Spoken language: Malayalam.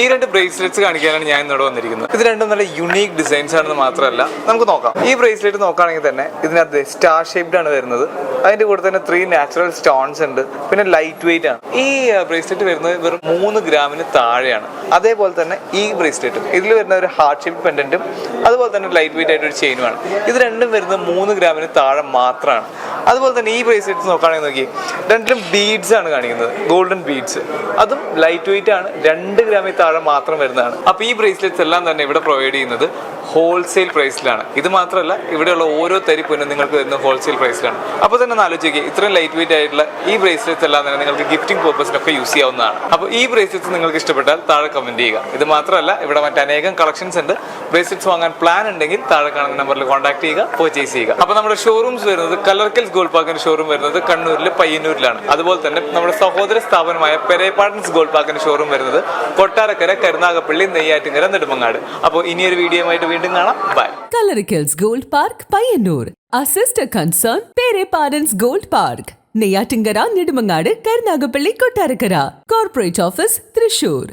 ഈ രണ്ട് ബ്രേസ്ലെറ്റ്സ് കാണിക്കാനാണ് ഞാൻ ഇന്നോട് വന്നിരിക്കുന്നത്. ഇത് രണ്ടും നല്ല യുണീക് ഡിസൈൻസ് ആണെന്ന് മാത്രമല്ല നമുക്ക് നോക്കാം. ഈ ബ്രേസ്ലെറ്റ് നോക്കുകയാണെങ്കിൽ തന്നെ ഇതിനകത്ത് സ്റ്റാർ ഷേപ്ഡ് ആണ് വരുന്നത്. അതിന്റെ കൂടെ തന്നെ ത്രീ നാച്ചുറൽ സ്റ്റോൺസ് ഉണ്ട്. പിന്നെ ലൈറ്റ് വെയിറ്റ് ആണ്. ഈ ബ്രേസ്ലെറ്റ് വരുന്നത് വെറും മൂന്ന് ഗ്രാമിന് താഴെയാണ്. അതേപോലെ തന്നെ ഈ ബ്രേസ്ലെറ്റും ഇതിൽ വരുന്ന ഒരു ഹാർട്ട് ഷേപ്പ് പെൻഡന്റും അതുപോലെ തന്നെ ലൈറ്റ് വെയിറ്റ് ആയിട്ട് ഒരു ചെയിനുമാണ് ഇത് രണ്ടും വരുന്നത് മൂന്ന് ഗ്രാമിന് താഴെ മാത്രമാണ്. അതുപോലെ തന്നെ ഈ ബ്രേസ്ലെറ്റ്സ് നോക്കുകയാണെങ്കിൽ നോക്കി രണ്ടിലും ബീഡ്സ് ആണ് കാണിക്കുന്നത്. ഗോൾഡൻ ബീഡ്സ് അതും ലൈറ്റ് വെയിറ്റ് ആണ്. രണ്ട് ഗ്രാമിൽ താഴെ മാത്രം വരുന്നതാണ്. അപ്പോൾ ഈ ബ്രേസ്ലെറ്റ്സ് എല്ലാം തന്നെ ഇവിടെ പ്രൊവൈഡ് ചെയ്യുന്നത് ഹോൾസെയിൽ പ്രൈസിലാണ് ഇത് മാത്രമല്ല ഇവിടെയുള്ള ഓരോ തരി നിങ്ങൾക്ക് വരുന്ന ഹോൾസെയിൽ പ്രൈസിലാണ് അപ്പോൾ തന്നെ ഒന്ന് ആലോചിക്കുക ഇത്രയും ലൈറ്റ് വെയിറ്റ് ആയിട്ടുള്ള ഈ ബ്രേസ്ലെറ്റ്സ് എല്ലാം തന്നെ നിങ്ങൾക്ക് ഗിഫ്റ്റിംഗ് പർപ്പസിനൊക്കെ യൂസ് ചെയ്യാവുന്നതാണ്. അപ്പോൾ ഈ ബ്രേസ്ലെറ്റ്സ് നിങ്ങൾക്ക് ഇഷ്ടപ്പെട്ടാൽ താഴെ കമന്റ് ചെയ്യുക. ഇത് മാത്രമല്ല ഇവിടെ മറ്റനേകം കളക്ഷൻസ് ഉണ്ട്. ബ്രേസ്ലെറ്റ്സ് വാങ്ങാൻ പ്ലാൻ ഉണ്ടെങ്കിൽ താഴെ കാണുന്ന നമ്പറിൽ കോൺടാക്ട് ചെയ്യുക പർച്ചേസ് ചെയ്യുക. അപ്പോൾ നമ്മുടെ ഷോറൂംസ് വരുന്നത് കലർക്കൽസ് ഗോൾഡ് പാർക്കിന്റെ ഷോറൂം വരുന്നത് കണ്ണൂരിൽ പയ്യന്നൂരിലാണ്. അതുപോലെ തന്നെ നമ്മുടെ സഹോദര സ്ഥാപനമായ പെരേപാട്ടൻസ് ഗോൾഡ് പാർക്കിന്റെ ഷോറൂം വരുന്നത് കൊട്ടാരക്കര കരുനാഗപ്പള്ളി നെയ്യാറ്റിങ്കര നെടുമങ്ങാട്. അപ്പോൾ ഇനിയൊരു വീഡിയോയുമായിട്ട് വീണ്ടും കാണാം. Bye Gold Park, Payyanur. Our sister concern, Pere Parents Gold Park. Neyyattinkara Nedumangad Karunagappally Kottarakkara. Corporate office Thrissur.